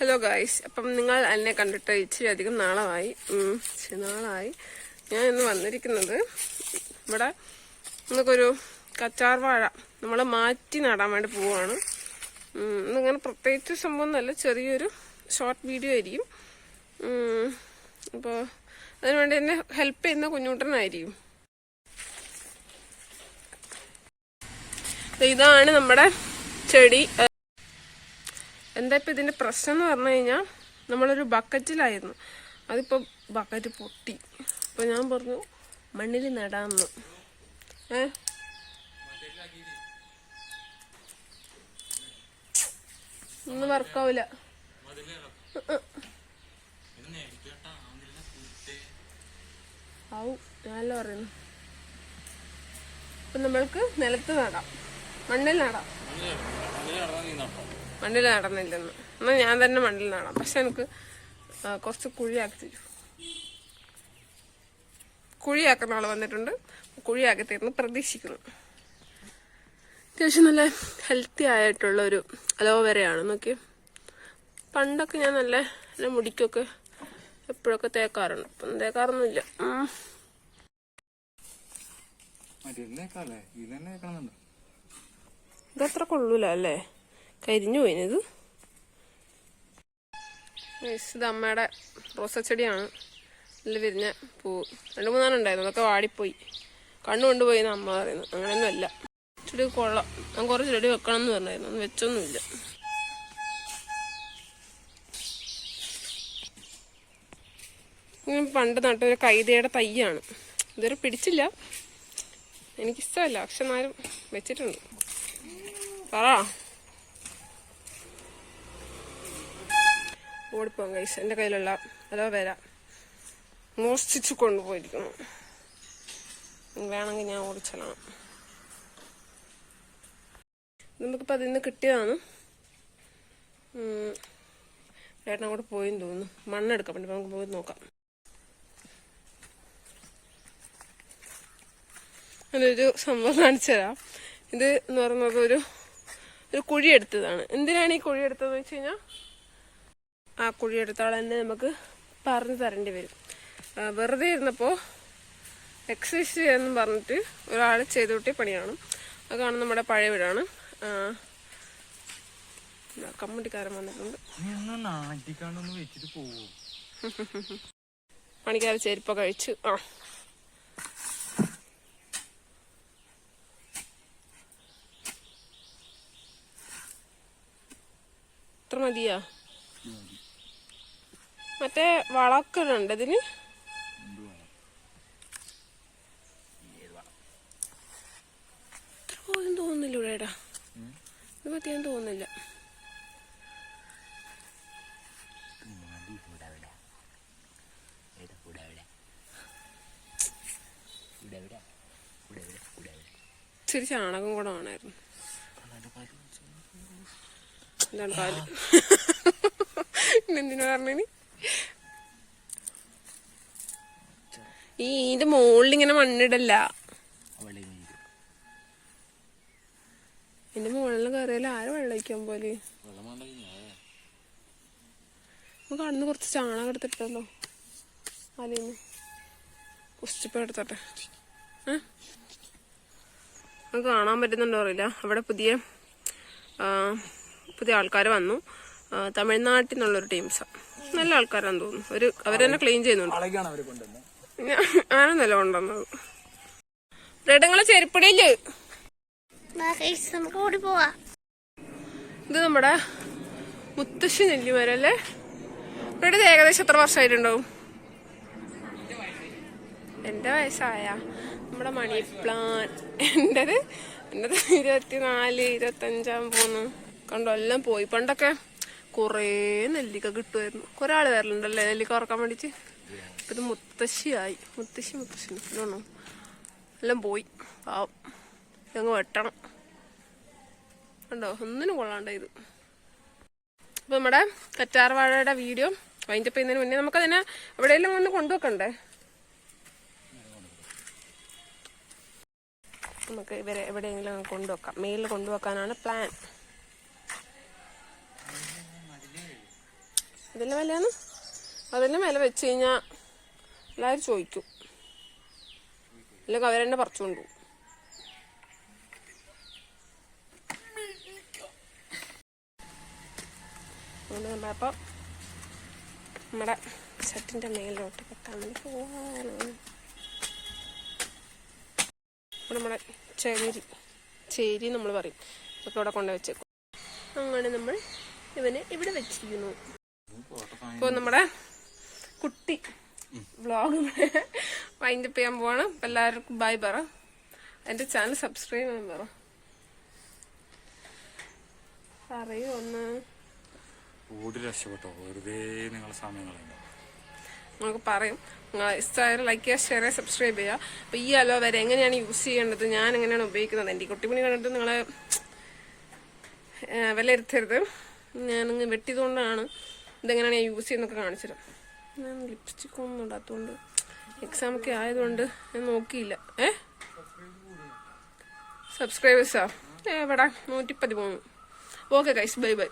Hello guys അപ്പം നിങ്ങൾ എന്നെ കണ്ടിട്ട് ഇച്ചിരി അധികം നാളമായി നാളായി. ഞാൻ ഇന്ന് വന്നിരിക്കുന്നത് ഇവിടെ നമുക്കൊരു കച്ചാർ വാഴ നമ്മൾ മാറ്റി നടാൻ വേണ്ടി ഉം, ഇന്നിങ്ങനെ പ്രത്യേകിച്ച് സംഭവം നല്ല ചെറിയൊരു ഷോർട്ട് വീഡിയോ ആയിരിക്കും. അപ്പോൾ അതിനുവേണ്ടി എന്നെ ഹെൽപ്പ് ചെയ്യുന്ന കുഞ്ഞൂട്ടനായിരിക്കും. ഇതാണ് നമ്മുടെ ചെടി. എന്താ ഇപ്പം ഇതിന്റെ പ്രശ്നം എന്ന് പറഞ്ഞു കഴിഞ്ഞാൽ നമ്മളൊരു ബക്കറ്റിലായിരുന്നു. അതിപ്പോൾ ബക്കറ്റ് പൊട്ടി. അപ്പോൾ ഞാൻ പറഞ്ഞു മണ്ണിൽ നടാമെന്ന് ഏ? ഒന്നും വർക്കാവില്ല ആവും പറയുന്നു. അപ്പം നമ്മൾക്ക് നിലത്ത് നടാം. മണ്ണിൽ നടാം. മണ്ണിൽ നടന്നില്ലെന്ന്. എന്നാൽ ഞാൻ തന്നെ മണ്ണിൽ നടാം പക്ഷെ എനിക്ക് കുറച്ച് കുഴിയാക്കി തരും. കുഴിയാക്കുന്ന ആൾ വന്നിട്ടുണ്ട്. കുഴിയാക്കി തരുന്നു പ്രതീക്ഷിക്കുന്നു. അത്യാവശ്യം നല്ല ഹെൽത്തി ആയിട്ടുള്ള ഒരു അലോവേരയാണ്. നോക്കി പണ്ടൊക്കെ ഞാൻ നല്ല നല്ല മുടിക്കൊക്കെ എപ്പോഴൊക്കെ തേക്കാറുണ്ട്. ഇപ്പം തേക്കാറൊന്നുമില്ല. ഇതത്ര കൊള്ളൂല അല്ലേ? കരിഞ്ഞു പോയിനത്. ഇത് അമ്മയുടെ റോസച്ചെടിയാണ്. നല്ല വിരിഞ്ഞ പൂ. രണ്ട് മൂന്നാണ് ഉണ്ടായിരുന്നു അതൊക്കെ വാടിപ്പോയി. കണ്ണു കൊണ്ടുപോയി അമ്മ പറയുന്നു അങ്ങനെയൊന്നുമല്ല. ചെടി കൊള്ളാം. ഞാൻ കുറച്ച് ചെടി വെക്കണം എന്ന് പറഞ്ഞായിരുന്നു. ഒന്ന് വെച്ചൊന്നുമില്ല. പണ്ട് നട്ടൊരു കൈതയുടെ തയ്യാണ് ഇതുവരെ പിടിച്ചില്ല. എനിക്കിഷ്ടമല്ല. പക്ഷെ എന്നാലും വെച്ചിട്ടുണ്ട്. പറ. ഓടിപ്പോകാം കൈസ് എന്റെ കയ്യിലുള്ള അലോവേര മോഷ്ടിച്ചു കൊണ്ടുപോയിരിക്കുന്നു. വേണമെങ്കിൽ ഞാൻ ഓടിച്ചലാണ് നമുക്കിപ്പോൾ അതിൽ നിന്ന് കിട്ടിയതാണ് ചേട്ടൻ അങ്ങോട്ട് പോയെന്ന് തോന്നുന്നു. മണ്ണെടുക്കാൻ വേണ്ടി നമുക്ക് പോയി നോക്കാം. അതൊരു സംഭവം കാണിച്ചു തരാം. ഇത് എന്ന് പറയുന്നത് ഒരു ഒരു കുഴി എടുത്തതാണ്. എന്തിനാണ് ഈ കുഴി എടുത്തതെന്ന് വെച്ച് കഴിഞ്ഞാൽ ആ കുഴി എടുത്തോളം തന്നെ നമുക്ക് പറഞ്ഞു തരേണ്ടി വരും. വെറുതെ ഇരുന്നപ്പോൾ എക്സസൈസ് ചെയ്യാമെന്നും പറഞ്ഞിട്ട് ഒരാൾ ചെയ്തു കൂട്ടിയ പണിയാണ്. അത് കാണുന്ന നമ്മുടെ പഴയ വീടാണ്. കമ്മുട്ടിക്കാരൻ വന്നിട്ടുണ്ട്. പണിക്കാർ ചെരുപ്പൊക്കെ കഴിച്ചു ആ. ഇത്ര മതിയാ? മറ്റേ വളമൊക്കെ ഉണ്ട് ഇതിന് പോലും തോന്നുന്നില്ല ഇവിടെ ഏടാ ഇത് പറ്റിയാൻ തോന്നുന്നില്ല. ഇച്ചിരി ചാണകം കൂടെ വേണമായിരുന്നു. എന്താണ് പാൽ എന്തിനു പറഞ്ഞിനി? ഈ ഇതിന്റെ മുകളിൽ ഇങ്ങനെ മണ്ണിടല്ല. എന്റെ മുകളിൽ കയറിയാൽ ആര് വെള്ളം പോലെ നമുക്ക് അന്ന് കുറച്ച് ചാണകം എടുത്തിട്ടല്ലോ അലിന്ന് കുസ്റ്റിപ്പ ഏ? കാണാൻ പറ്റുന്നുണ്ടോ അറിയില്ല. അവിടെ പുതിയ പുതിയ ആൾക്കാർ വന്നു. തമിഴ്നാട്ടിൽ ഒരു ടീംസാണ് നല്ല ആൾക്കാരാന്ന് തോന്നുന്നു. ഒരു അവർ തന്നെ ക്ലീൻ ചെയ്യുന്നുണ്ട്. ആണെന്നല്ല കൊണ്ടുവന്നത്. റെഡങ്ങളെ ചെരുപ്പടിയിൽ. നമുക്ക് ഓടി പോവാ. ഇത് നമ്മുടെ മുത്തശ്ശി നെല്ലിമരല്ലേ ഇവിടെ ഇത് ഏകദേശം എത്ര വർഷമായിട്ടുണ്ടാവും എന്റെ വയസ്സായ നമ്മുടെ മണി പ്ലാൻ. എന്റെത് എന്റെത് ഇരുപത്തിനാല് ഇരുപത്തഞ്ചാം പോന്നു കണ്ടോ എല്ലാം പോയി. പണ്ടൊക്കെ കുറേ നെല്ലിക്ക കിട്ടുമായിരുന്നു. കുറെ ആൾ വരലുണ്ടല്ലേ നെല്ലിക്ക ഉറക്കാൻ വേണ്ടിട്ട്? ഇപ്പൊ ഇത് മുത്തശ്ശിയായി. മുത്തശ്ശി മുത്തശ്ശി. എല്ലാം പോയി. പാവം. ഞങ്ങൾ വെട്ടണം. കണ്ടോ? ഒന്നിനും കൊള്ളാണ്ട ഇത്. അപ്പൊ നമ്മുടെ കറ്റാർവാഴയുടെ വീഡിയോ വൈൻഡപ്പ് ചെയ്യുന്നതിന് മുന്നേ നമുക്കതിനെ എവിടെയെല്ലാം ഒന്ന് കൊണ്ടുവെക്കണ്ടേ? നമുക്ക് ഇവരെ എവിടെയെങ്കിലും കൊണ്ടുവെക്കാം. മെയിലിൽ കൊണ്ടുവെക്കാനാണ് പ്ലാൻ അതിന്റെ വിലയാണ് അതിന്റെ വില വെച്ച് കഴിഞ്ഞാൽ എല്ലാവരും ചോദിക്കും. അല്ലെങ്കിൽ അവരെന്നെ പറിച്ചു കൊണ്ടുപോകും അതുകൊണ്ട് നമ്മളപ്പോൾ നമ്മുടെ ഷർട്ടിന്റെ മേലോട്ട് കെട്ടാൻ പോവാണ്. അപ്പോൾ നമ്മുടെ ചേരി ചേരി നമ്മൾ പറയും. ഇതൊക്കെ ഇവിടെ കൊണ്ടുവച്ചേക്കും. അങ്ങനെ നമ്മൾ ഇവനെ ഇവിടെ വെച്ചിരിക്കുന്നു. ഇപ്പോൾ നമ്മുടെ കുട്ടി വ്ളോഗ് വൈൻഡപ്പ് ചെയ്യാൻ പോവാണ്. അപ്പം എല്ലാവർക്കും ബൈ പറ. എന്റെ ചാനൽ സബ്സ്ക്രൈബ് ചെയ്യാൻ പറ. പറയൂ ഒന്ന്. ഓടി രക്ഷപ്പെട്ടോ? വെറുതെ നിങ്ങളെ സമയം കളയുന്നു നിങ്ങൾക്ക് പറയും. നിങ്ങൾ ഇഷ്ടമായാലും ലൈക്ക് ചെയ്യുക ഷെയർ ചെയ്യുക സബ്സ്ക്രൈബ് ചെയ്യുക. അപ്പോൾ ഈ അലോവേര എങ്ങനെയാണ് യൂസ് ചെയ്യേണ്ടത്? ഞാൻ എങ്ങനെയാണ് ഉപയോഗിക്കുന്നത്? എന്റെ കുട്ടിപ്പണി കണ്ടിട്ട് നിങ്ങൾ വിലയിരുത്തരുത്. ഞാനിങ്ങ് വെട്ടിയതുകൊണ്ടാണ് ഇതെങ്ങനെയാണ് ഞാൻ യൂസ് ചെയ്യുന്നൊക്കെ കാണിച്ചുതരാം ഞാൻ ലിപ്സ്റ്റിക് ഒന്നും ഇടാത്തതുകൊണ്ട് എക്സാം ഒക്കെ ആയതുകൊണ്ട് ഞാൻ നോക്കിയില്ല. ഏ? സബ്സ്ക്രൈബേഴ്സാ എവിടെ? നൂറ്റി പതിമൂന്ന് ഓക്കെ ഗൈസ് ബൈ ബൈ